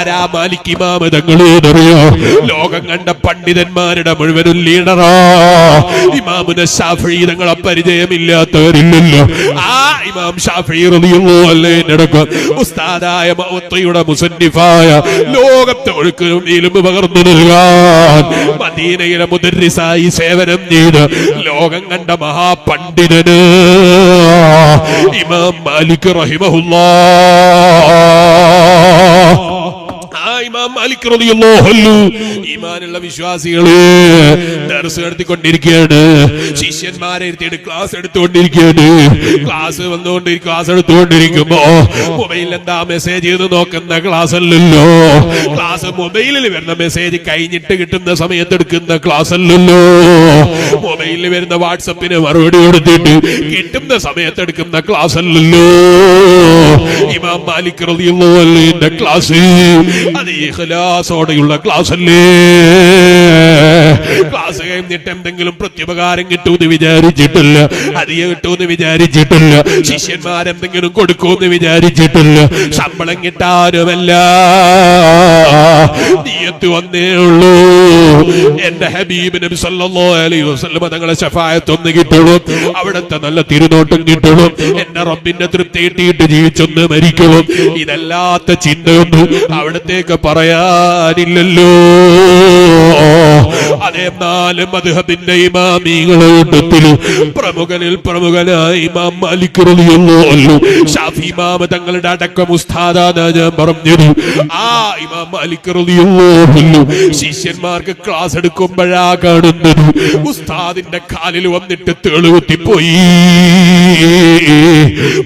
ആരാ മാലിക് ഇമാമ തങ്ങളേതറിയോ ലോകം കണ്ട പണ്ഡിതന്മാരുടെ മുഴുവനും ലീഡറാ. ഇമാമുന ഷാഫി തങ്ങളെ പരിചയമില്ലാത്തവരില്ലല്ലോ ആ ഇമാം ഷാഫി റളിയല്ലാഹു അൻഹു നടക്കും ഉസ്താദായ മൗത്തയുടെ മുസന്നിഫായ ലോകത്തെ ഒഴുക്കും ഇലുമ്പ് പകർന്നു നൽകാൻ മദീനയിലെ മുദരിസായി സേവനം ചെയ്ത് ലോകം കണ്ട മഹാപണ്ഡിതന് ഇമാം മാലിക് റഹിമഹുല്ലാ. ഇമാം മാലിക് ഈമാനുള്ള വിശ്വാസികളെ ദർസ് നടത്തിക്കൊണ്ടിരിക്കുകയാണ് ശിഷ്യന്മാരെ ഇരുത്തിയിട്ട് ക്ലാസ് എടുത്തുകൊണ്ടിരിക്കുകയാണ് ക്ലാസ് വന്നുകൊണ്ടിരിക്കും ക്ലാസ് എടുത്തുകൊണ്ടിരിക്കുമ്പോ മൊബൈലിൽ എന്താ മെസ്സേജ് ചെയ്ത് നോക്കുന്ന ക്ലാസ് അല്ലല്ലോ. ക്ലാസ് മൊബൈലിൽ വരുന്ന മെസ്സേജ് കഴിഞ്ഞിട്ട് കിട്ടുന്ന സമയത്ത് എടുക്കുന്ന ക്ലാസ് അല്ലല്ലോ. മൊബൈലിൽ വരുന്ന വാട്സപ്പിന് മറുപടി കൊടുത്തിട്ട് കിട്ടുന്ന സമയത്ത് എടുക്കുന്ന ക്ലാസ് അല്ലല്ലോ. ഇമാം മാലിക് റളിയല്ലാഹുവിന്റെ ക്ലാസ്. അത് ഇഖ്ലാസോടെയുള്ള ക്ലാസ് അല്ലേ ക്ലാസ് കഴിഞ്ഞിട്ട് എന്തെങ്കിലും പ്രത്യുപകാരം കിട്ടൂന്ന് വിചാരിച്ചിട്ടില്ല. അധികം കിട്ടൂന്ന് വിചാരിച്ചിട്ടില്ല. ശിഷ്യന്മാരെന്തെങ്കിലും കൊടുക്കൂന്ന് വിചാരിച്ചിട്ടില്ല. ശമ്പളം കിട്ടാരുമല്ല നീയത്ത് വന്നേ ഉള്ളൂ. എന്റെ ഹബീബ് നബി സല്ലല്ലാഹു അലൈഹി വസല്ലം തങ്ങളെ ശഫായത്ത് ഒന്ന് കിട്ടുള്ളൂ അവിടുത്തെ നല്ല തിരുനോട്ടം കിട്ടുള്ളൂ എന്റെ റബ്ബിന്റെ തൃപ്തി കിട്ടിയിട്ട് ജീവിച്ചൊന്ന് മരിക്കുള്ളൂ ഇതല്ലാത്ത ചിന്തയൊന്നും അവിടത്തേക്ക് പറയാനില്ലല്ലോ. അതെന്നാലും അദ്ദേഹത്തിന്റെ ഇമാമികളെ കൂട്ടത്തിൽ പ്രമുഖനിൽ പ്രമുഖനായി ഇമാം മാലിക് റളിയല്ലാഹു ഷാഫി ഇമാം തങ്ങളുടെ അടക്കം ഉസ്താദാണ് ഞാൻ പറഞ്ഞത്. ആ ഇമാം മാലിക് റളിയല്ലാഹു ശിഷ്യന്മാർക്ക് ക്ലാസ് എടുക്കുമ്പോഴാ കാണുന്നത്. ഉസ്താദിന്റെ കാലിൽ വന്നിട്ട് തേളുകുത്തിപ്പോയി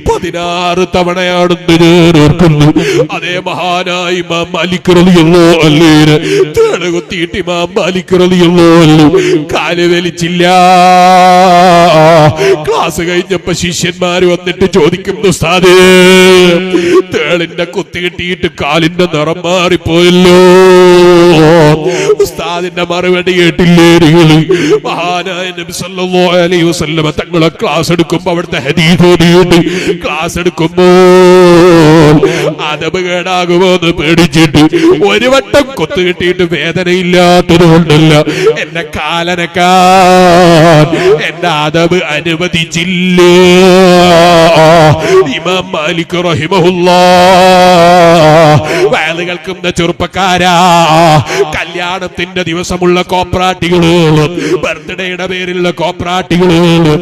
പതിനാറ് തവണയാണെന്ന് ഞാൻ അതേ മഹാനായ ഇമാം മാലിക് റളിയല്ലാഹു അൻഹുവിന് തേളുകുത്തിയിട്ട് ഇമാം മാലിക് റളിയല്ലാഹു അൻഹു കാൽ വലിച്ചില്ല. ക്ലാസ് കഴിഞ്ഞപ്പോ ശിഷ്യന്മാര് വന്നിട്ട് ചോദിക്കുന്നു ഉസ്താദേ തേളിന്റെ കുത്തി കിട്ടിയിട്ട് കാലിന്റെ നിറം മാറിപ്പോയല്ലോ. ഉസ്താദിന്റെ മറുപടി കേട്ടില്ലേ മഹാനായ നബി സല്ലല്ലാഹു അലൈഹി വസല്ലമ തങ്ങളെ ക്ലാസ് എടുക്കുമ്പോ അവിടുത്തെ ഹദീസ് ക്ലാസ് ക്ലാസ് എടുക്കുമ്പോ അതബ് കേടാകുമോ എന്ന് പേടിച്ചിട്ട് ഒരു വട്ടം കൊത്തു കിട്ടിയിട്ട് വേദനയില്ലാത്തത് കൊണ്ടല്ല. എന്റെ കാലനക്കാൻ എന്റെ അതബ് അനുവദിച്ചില്ല. ഇമാം മാലിക് ചെറുപ്പക്കാരാ. കല്യാണത്തിന്റെ ദിവസമുള്ള കോപ്രാട്ടികളോളും ബർത്ത്ഡേയുടെ പേരിലുള്ള കോപ്രാട്ടികളോളും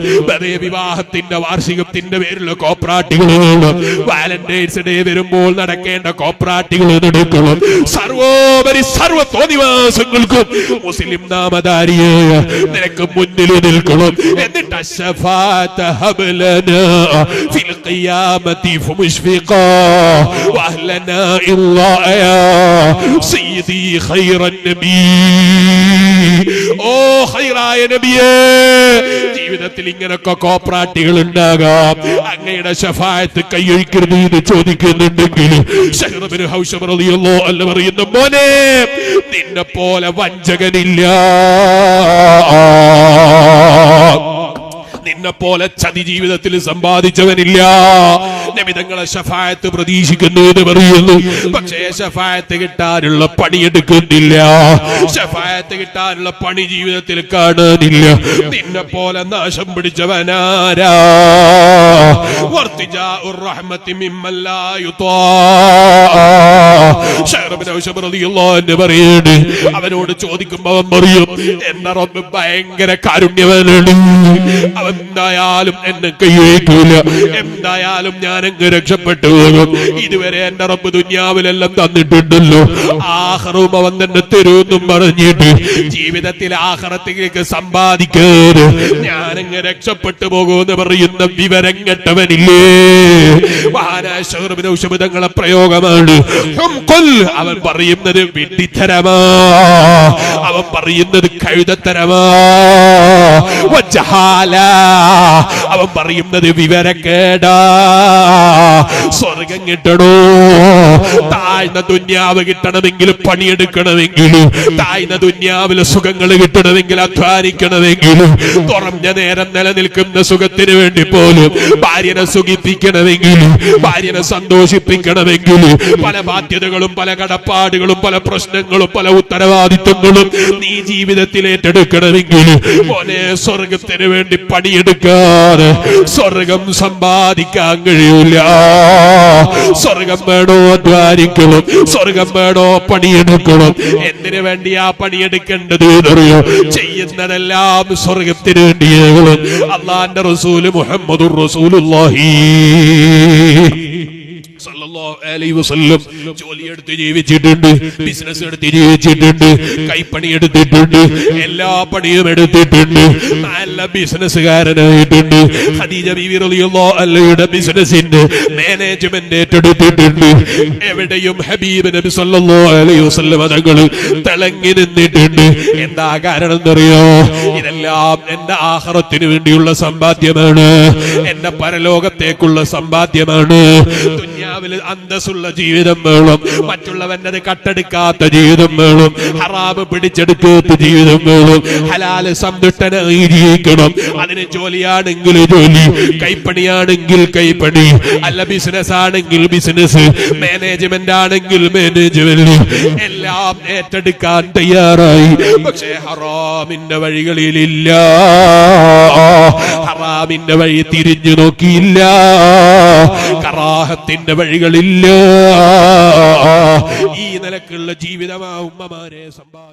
വിവാഹത്തിന്റെ വാർഷികത്തിന്റെ പേരിലുള്ള കോപ്രാട്ടികളോളും വാലന്റൈൻസ് ഡേ വരുമ്പോൾ നടക്കേണ്ട കോപ്രാട്ടികൾ നടക്കണം സർവോപരി സർവത്തോദിവാസങ്ങൾക്കും മുസ്ലിം നാമധാരിയെ നിനക്ക് മുന്നിൽ നിൽക്കണം. എന്നിട്ട് അശഫാത്ത ഹബലന ഫിൽ ഖിയാമത്തി ഫുമുഷ്ഫിഖാ വഅഹ്ലനാ ഇല്ലായാ സയ്യിദി ഖൈറായ നബിയേ ജീവിതത്തിൽ ഇങ്ങനൊക്കെ കോപ്രാട്ടികൾ ഉണ്ടാകാം. അങ്ങയുടെ ശഫായത്ത് കൈയൊഴിക്കരുത് എന്ന് ചോദിക്കുന്നുണ്ടെങ്കിൽ മോനെ നിന്നെ പോലെ വഞ്ചകനില്ല. നിന്നെ പോലെ ചതി ജീവിതത്തിൽ സമ്പാദിച്ചവനില്ല. നബിതങ്ങളെ ഷഫായത്ത് പ്രതീക്ഷിക്കുന്നു എന്ന് പറയുന്നു. പക്ഷേ ഷഫായത്ത് കിട്ടാനുള്ള പണിയെടുക്കുന്നില്ല ഷഫായത്ത് കിട്ടാനുള്ള പണി ജീവിതത്തിൽ കാണുന്നില്ല. നിന്നെ പോലെ നാശം പിടിച്ചവനാരാ? റഹ്മത്തി അവനോട് ചോദിക്കുമ്പോ അവൻ പറയും എന്റെ റബ്ബ് ഭയങ്കര കാരുണ്യവാനാണ്. അവൻ എന്തായാലും എന്നെ കൈവയ്ക്കൂല എന്തായാലും ഞാൻ അങ്ങ് രക്ഷപ്പെട്ടു പോകും. ഇതുവരെ എന്റെ റബ്ബ് ദുന്യാവിലെല്ലാം തന്നിട്ടുണ്ടല്ലോ. ആഹറും അവൻ തന്നെ തരുമെന്നും പറഞ്ഞിട്ട് ജീവിതത്തിൽ ആഹ്റത്തിലേക്ക് സമ്പാദിക്കാറ് ഞാനങ്ങ് രക്ഷപ്പെട്ടു പോകുമെന്ന് പറയുന്ന വിവരം കെട്ടവനില്ലേ? തങ്ങളെ പ്രയോഗമാണ്. അവൻ പറയുന്നത് വിഡ്ഢിത്തരമാ അവൻ പറയുന്നത് കഴുതത്തരമാ? വജ്ജഹാല. അവൻ പറയുന്നത് വിവരക്കേടാ. സ്വർഗം കിട്ടണോ? താഴ്ന്ന ദുന്യാവ് കിട്ടണമെങ്കിൽ പണിയെടുക്കണമെങ്കിൽ താഴ്ന്ന ദുന്യാവിൽ സുഖങ്ങൾ കിട്ടണമെങ്കിൽ അധ്വാനിക്കണമെങ്കിൽ തുറഞ്ഞ നേരം നിലനിൽക്കുന്ന സുഖത്തിന് വേണ്ടി പോലും ഭാര്യനെ സുഖിപ്പിക്കണമെങ്കിൽ ഭാര്യനെ സന്തോഷിപ്പിക്കണമെങ്കിൽ പല ബാധ്യതകളും പല കടപ്പാടുകളും പല പ്രശ്നങ്ങളും പല ഉത്തരവാദിത്വങ്ങളും നീ ജീവിതത്തിൽ ഏറ്റെടുക്കണമെങ്കിൽ മോനെ സ്വർഗത്തിന് വേണ്ടി പണിയെടുക്കാതെ സ്വർഗം സമ്പാദിക്കാൻ കഴിയൂല. സ്വർഗം വേണോ അധ്വാനിക്കണം സ്വർഗം വേണോ പണിയെടുക്കണം. എന്തിനു ആ പണിയെടുക്കേണ്ടത് എന്നറിയോ? ചെയ്യുന്നതെല്ലാം സ്വർഗത്തിന് വേണ്ടിയാകണം അള്ളാന്റെ റസൂൽ മുഹമ്മദുർ റസൂലുല്ലാഹി ജോലിയെടുത്ത് ജീവിച്ചിട്ടുണ്ട് ബിസിനസ് എടുത്ത് ജീവിച്ചിട്ടുണ്ട് കൈപ്പണി എടുത്തിട്ടുണ്ട് എല്ലാ പണിയും എടുത്തിട്ടുണ്ട്. നല്ല ബിസിനസ്സുകാരനായിട്ടുണ്ട് ഹദീജ അല്ലയുടെ ബിസിനസിന്റെ മാനേജ്മെന്റ് ഏറ്റെടുത്തിട്ടുണ്ട്. എവിടെയും ഹബീബ് നബി സല്ലല്ലാഹു അലൈഹി വസല്ലം തങ്ങൾ തിളങ്ങി നിന്നിട്ടുണ്ട്. എന്താ കാരണം എന്നറിയോ? ഇതെല്ലാം എന്റെ ആഹാരത്തിന് വേണ്ടിയുള്ള സമ്പാദ്യമാണ്. എന്റെ പരലോകത്തേക്കുള്ള സമ്പാദ്യമാണ്. ദുന്യാവിൽ അന്തസ്സുള്ള ജീവിതം വേണം. മറ്റുള്ളവന്റെ കട്ടെടുക്കാത്ത ജീവിതം വേണം. ഹറാബ് പിടിച്ചെടുക്കാത്ത ജീവിതം വേണം. ഹലാൽ സന്തുഷ്ടനായി ജീവിക്കണം അതിന് ജോലിയാണെങ്കിൽ ജോലി കൈപ്പണിയാണെങ്കിൽ കൈപ്പണി. അല്ല ബിസിനസ് ആണെങ്കിൽ ബിസിനസ് മാനേജ്മെന്റ് ആണെങ്കിൽ മാനേജ്മെന്റ് എല്ലാം ഏറ്റെടുക്കാൻ തയ്യാറായി. പക്ഷേ ഹറാമിന്റെ വഴികളിലില്ല. ഹറാമിന്റെ വഴി തിരിഞ്ഞു നോക്കിയില്ല. കറാഹത്തിന്റെ വഴികളില്ല. ഈ നിലക്കുള്ള ജീവിതമാ ഉമ്മമാരെ സമ്പാദിക്കും